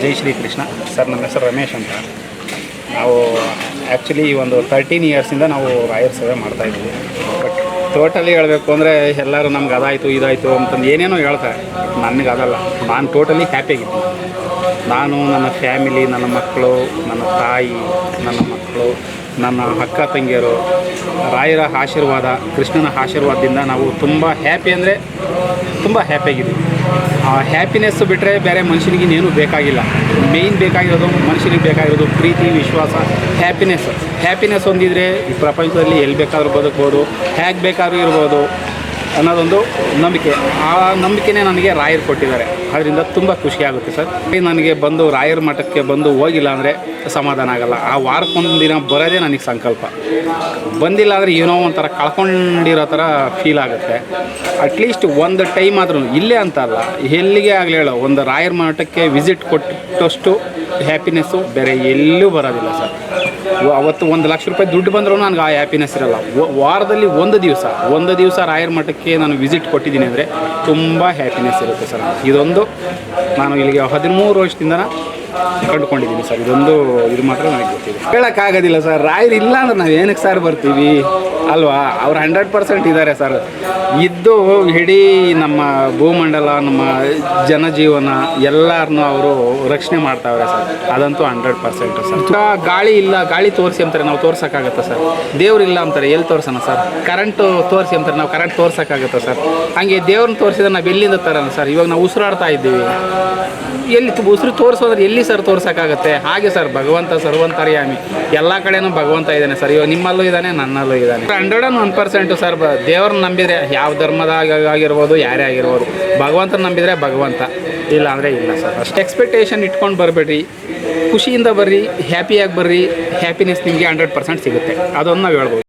ಜೈ Shri Krishna sir ನಮ್ಮ ಹೆಸರು ರಮೇಶ್ ಅಂತ. ನಾವು ಆ್ಯಕ್ಚುಲಿ ಒಂದು ತರ್ಟೀನ್ ಇಯರ್ಸಿಂದ ನಾವು ರಾಯರ್ ಸೇವೆ ಮಾಡ್ತಾಯಿದ್ವಿ ಬಟ್ ಟೋಟಲಿ ಹೇಳಬೇಕು ಅಂದರೆ ಎಲ್ಲರೂ ನಮ್ಗೆ ಅದಾಯಿತು, ಇದಾಯಿತು ಅಂತಂದು ಏನೇನೋ ಹೇಳ್ತಾರೆ. ನನಗೆ ಅದಲ್ಲ. ನಾನು ಟೋಟಲಿ ಹ್ಯಾಪಿಯಾಗಿದ್ದೀನಿ ನಾನು, ನನ್ನ ಫ್ಯಾಮಿಲಿ ನನ್ನ ಮಕ್ಕಳು, ನನ್ನ ತಾಯಿ, ನನ್ನ ಮಕ್ಕಳು, ನನ್ನ ಅಕ್ಕ ತಂಗಿಯರು, ರಾಯರ ಆಶೀರ್ವಾದ, ಕೃಷ್ಣನ ಆಶೀರ್ವಾದದಿಂದ ನಾವು ತುಂಬ ಹ್ಯಾಪಿ ಅಂದರೆ ತುಂಬ ಹ್ಯಾಪಿಯಾಗಿದ್ದೀವಿ ಹ್ಯಾಪಿನೆಸ್ ಬಿಟ್ಟರೆ ಬೇರೆ ಮನುಷ್ಯನಿಗೆ ಇನ್ನೇನು ಬೇಕಾಗಿಲ್ಲ. ಮೇಯ್ನ್ ಬೇಕಾಗಿರೋದು ಮನುಷ್ಯನಿಗೆ ಬೇಕಾಗಿರೋದು ಪ್ರೀತಿ, ವಿಶ್ವಾಸ ಹ್ಯಾಪಿನೆಸ್ ಹ್ಯಾಪಿನೆಸ್ ಹೊಂದಿದರೆ ಈ ಪ್ರಪಂಚದಲ್ಲಿ ಎಲ್ಲಿ ಬೇಕಾದರೂ ಬದುಕ್ಬೋದು, ಹೇಗೆ ಬೇಕಾದ್ರೂ ಇರ್ಬೋದು ಅನ್ನೋದೊಂದು ನಂಬಿಕೆ. ಆ ನಂಬಿಕೆನೇ ನನಗೆ ರಾಯರು ಕೊಟ್ಟಿದ್ದಾರೆ. ಅದರಿಂದ ತುಂಬ ಖುಷಿಯಾಗುತ್ತೆ ಸರ್. ನನಗೆ ಬಂದು ರಾಯರ ಮಠಕ್ಕೆ ಬಂದು ಹೋಗಿಲ್ಲ ಅಂದರೆ ಸಮಾಧಾನ ಆಗಲ್ಲ. ಆ ವಾರಕ್ಕೊಂದು ದಿನ ಬರೋದೇ ನನಗೆ ಸಂಕಲ್ಪ. ಬಂದಿಲ್ಲ ಅಂದರೆ ಏನೋ ಒಂಥರ ಕಳ್ಕೊಂಡಿರೋ ಥರ ಫೀಲ್ ಆಗುತ್ತೆ. ಅಟ್ಲೀಸ್ಟ್ ಒಂದು ಟೈಮ್ ಆದ್ರೂ ಇಲ್ಲೇ ಅಂತ ಅಲ್ಲ. ಎಲ್ಲಿಗೆ ಆಗಲಿ ಹೇಳೋ, ಒಂದು ರಾಯರ ಮಠಕ್ಕೆ ವಿಸಿಟ್ ಕೊಟ್ಟಷ್ಟು ಹ್ಯಾಪಿನೆಸ್ಸು ಬೇರೆ ಎಲ್ಲೂ ಬರೋದಿಲ್ಲ ಸರ್. ಅವತ್ತು ಒಂದು ಲಕ್ಷ ರೂಪಾಯಿ ದುಡ್ಡು ಬಂದರೂ ನನಗೆ ಆ ಹ್ಯಾಪಿನೆಸ್ ಇರಲ್ಲ. ವಾರದಲ್ಲಿ ಒಂದು ದಿವಸ ಒಂದು ದಿವಸ ರಾಯರ ಮಠಕ್ಕೆ ನಾನು ವಿಸಿಟ್ ಕೊಟ್ಟಿದ್ದೀನಿ ಅಂದರೆ ತುಂಬ ಹ್ಯಾಪಿನೆಸ್ ಇರುತ್ತೆ ಸರ್. ಇದೊಂದು ನಾನು ಇಲ್ಲಿಗೆ ಹದಿಮೂರು ವರ್ಷದಿಂದ ಕಂಡುಕೊಂಡಿದ್ದೀನಿ ಸರ್. ಇದೊಂದು, ಇದು ಮಾತ್ರ ನನಗೆ ಗೊತ್ತಿದೆ. ಹೇಳೋಕ್ಕಾಗೋದಿಲ್ಲ ಸರ್. ರಾಯರ್ ಇಲ್ಲ ಅಂದ್ರೆ ನಾವು ಏನಕ್ಕೆ ಸರ್ ಬರ್ತೀವಿ? ಅಲ್ವಾ? ಅವ್ರು ಹಂಡ್ರೆಡ್ ಪರ್ಸೆಂಟ್ ಇದ್ದಾರೆ ಸರ್. ಇದ್ದು ಇಡೀ ನಮ್ಮ ಭೂಮಂಡಲ, ನಮ್ಮ ಜನಜೀವನ ಎಲ್ಲರನ್ನೂ ಅವರು ರಕ್ಷಣೆ ಮಾಡ್ತಾವ್ರೆ ಸರ್. ಅದಂತೂ ಹಂಡ್ರೆಡ್ ಪರ್ಸೆಂಟ್ ಸರ್. ಗಾಳಿ ಇಲ್ಲ, ಗಾಳಿ ತೋರಿಸಿ ಅಂತಾರೆ, ನಾವು ತೋರ್ಸೋಕ್ಕಾಗತ್ತಾ ಸರ್? ದೇವ್ರು ಇಲ್ಲ ಅಂತಾರೆ ಎಲ್ಲಿ ತೋರ್ಸೋಣ ಸರ್? ಕರೆಂಟು ತೋರಿಸಿ ಅಂತಾರೆ, ನಾವು ಕರೆಂಟ್ ತೋರ್ಸೋಕ್ಕಾಗತ್ತಾ ಸರ್? ಹಾಗೆ ದೇವ್ರನ್ನ ತೋರಿಸಿದ್ರೆ ನಾವು ಎಲ್ಲಿಂದ ತರೋಣ ಸರ್? ಇವಾಗ ನಾವು ಉಸಿರಾಡ್ತಾ ಇದ್ದೀವಿ. ಎಲ್ಲಿ ಉಸಿರು ತೋರಿಸೋದ್ರೆ ಎಲ್ಲಿ ಸರ್ ತೋರ್ಸೋಕ್ಕಾಗುತ್ತೆ. ಹಾಗೆ ಸರ್, ಭಗವಂತ ಸರ್ವಂತರ್ಯಾಮಿ. ಎಲ್ಲ ಕಡೆನೂ ಭಗವಂತ ಇದ್ದಾನೆ ಸರ್. ಇವಾಗ ನಿಮ್ಮಲ್ಲೂ ಇದ್ದಾನೆ, ನನ್ನಲ್ಲೂ ಇದ್ದಾನೆ. Hundred and one percent sir ದೇವ್ರನ್ನ ನಂಬಿದರೆ ಯಾವ ಧರ್ಮದಾಗ ಆಗಿರ್ಬೋದು, ಯಾರೇ ಆಗಿರ್ಬೋದು. ಭಗವಂತನ ನಂಬಿದರೆ ಭಗವಂತ. ಇಲ್ಲ ಅಂದರೆ ಇಲ್ಲ ಸರ್. ಅಷ್ಟು. ಎಕ್ಸ್ಪೆಕ್ಟೇಷನ್ ಇಟ್ಕೊಂಡು ಬರಬೇಡ್ರಿ. ಖುಷಿಯಿಂದ ಬರ್ರಿ ಹ್ಯಾಪಿಯಾಗಿ ಬರ್ರಿ. ಹ್ಯಾಪಿನೆಸ್ ನಿಮಗೆ ಹಂಡ್ರೆಡ್ ಪರ್ಸೆಂಟ್ ಸಿಗುತ್ತೆ. ಅದನ್ನು ನಾವು ಹೇಳ್ಬೋದು.